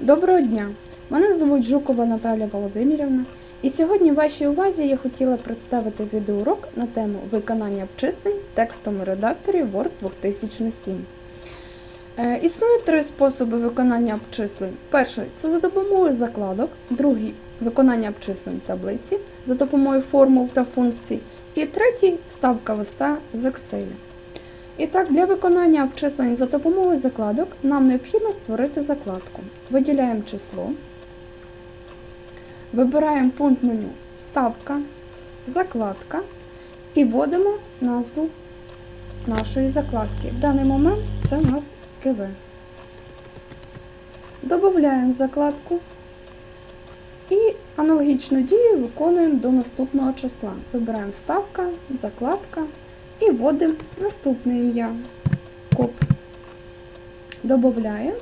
Доброго дня! Мене звуть Жукова Наталя Володимирівна, і сьогодні вашій увазі я хотіла представити відеоурок на тему виконання обчислень в текстовому редакторі Word 2007. Е, Існує три способи виконання обчислень. Перший це за допомогою закладок, другий виконання обчислень в таблиці за допомогою формул та функцій, і третій вставка листа з Excel. І так, для виконання обчислень за допомогою закладок нам необхідно створити закладку. Виділяємо число, вибираємо пункт меню Вставка, закладка і вводимо назву нашої закладки. В даний момент це у нас КВ. Додаємо закладку і аналогічну дію виконуємо до наступного числа. Вибираємо вставка, закладка і вводимо наступне ім'я. Коп. Додаємо.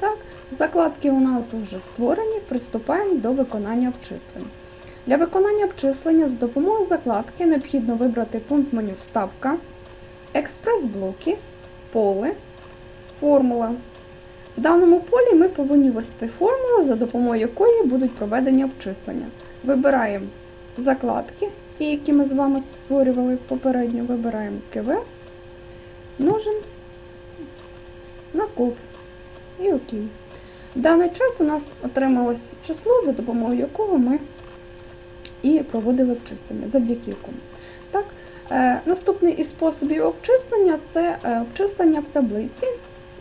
Так, закладки у нас вже створені, приступаємо до виконання обчислень. Для виконання обчислення з допомогою закладки необхідно вибрати пункт меню Вставка, експрес-блоки, поле, формула. В даному полі ми повинні ввести формулу, за допомогою якої будуть проведені обчислення. Вибираємо закладки, ті, які ми з вами створювали попередньо, вибираємо КВ, множимо на коп і ОК. В даний час у нас отрималось число, за допомогою якого ми і проводили обчислення, завдяки якому. Так, е, наступний із способів обчислення це е, обчислення в таблиці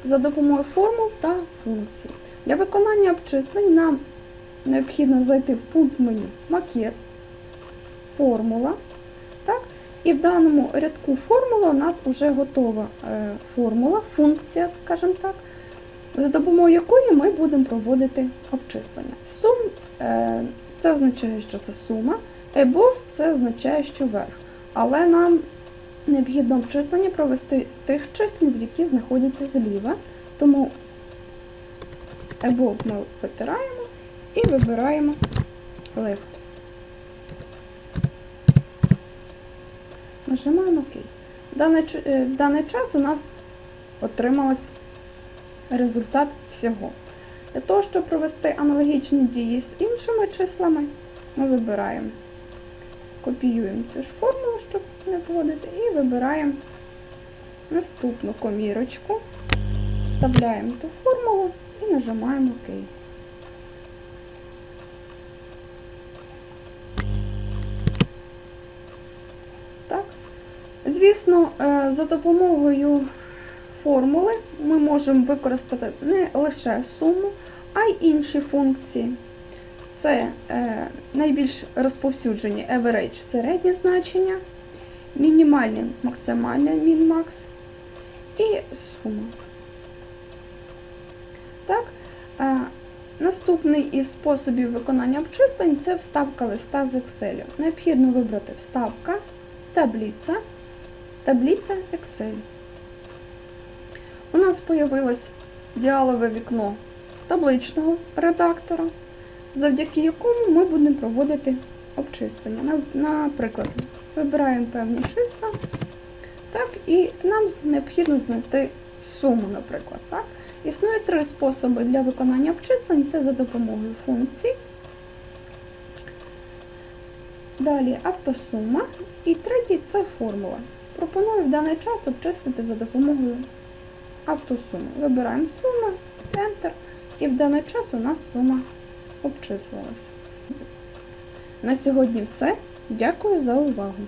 за допомогою формул та функцій. Для виконання обчислень нам необхідно зайти в пункт меню Макет, формула. Так? І в даному рядку формула у нас вже готова е, формула, функція, скажімо так, за допомогою якої ми будемо проводити обчислення. Сум е, це означає, що це сума, above це означає, що верх. Але нам необхідно обчислення провести тих числів, які знаходяться зліва. Тому above ми витираємо і вибираємо left. Нажимаємо ОК. В даний, даний час у нас отрималось результат всього. Для того, щоб провести аналогічні дії з іншими числами, ми вибираємо, копіюємо цю ж формулу, щоб не вводити, і вибираємо наступну комірочку, вставляємо ту формулу і нажимаємо ОК. Так. Звісно, е, за допомогою формули ми можемо використати не лише суму, а й інші функції. Це е, найбільш розповсюджені average середнє значення, мінімальне максимальне min-max і сума. Так, е, наступний із способів виконання обчислень це вставка листа з Excel. Необхідно вибрати вставка, таблиця, таблиця Excel. У нас з'явилось діалове вікно табличного редактора, завдяки якому ми будемо проводити обчислення. Наприклад, вибираємо певні числа, так, і нам необхідно знайти суму, наприклад. Так. Існує три способи для виконання обчислень: це за допомогою функцій. Далі автосума. І третій це формула. Пропоную в даний час обчислити за допомогою автосуми. Вибираємо суму, Enter, і в даний час у нас сума обчислилася. На сьогодні все. Дякую за увагу.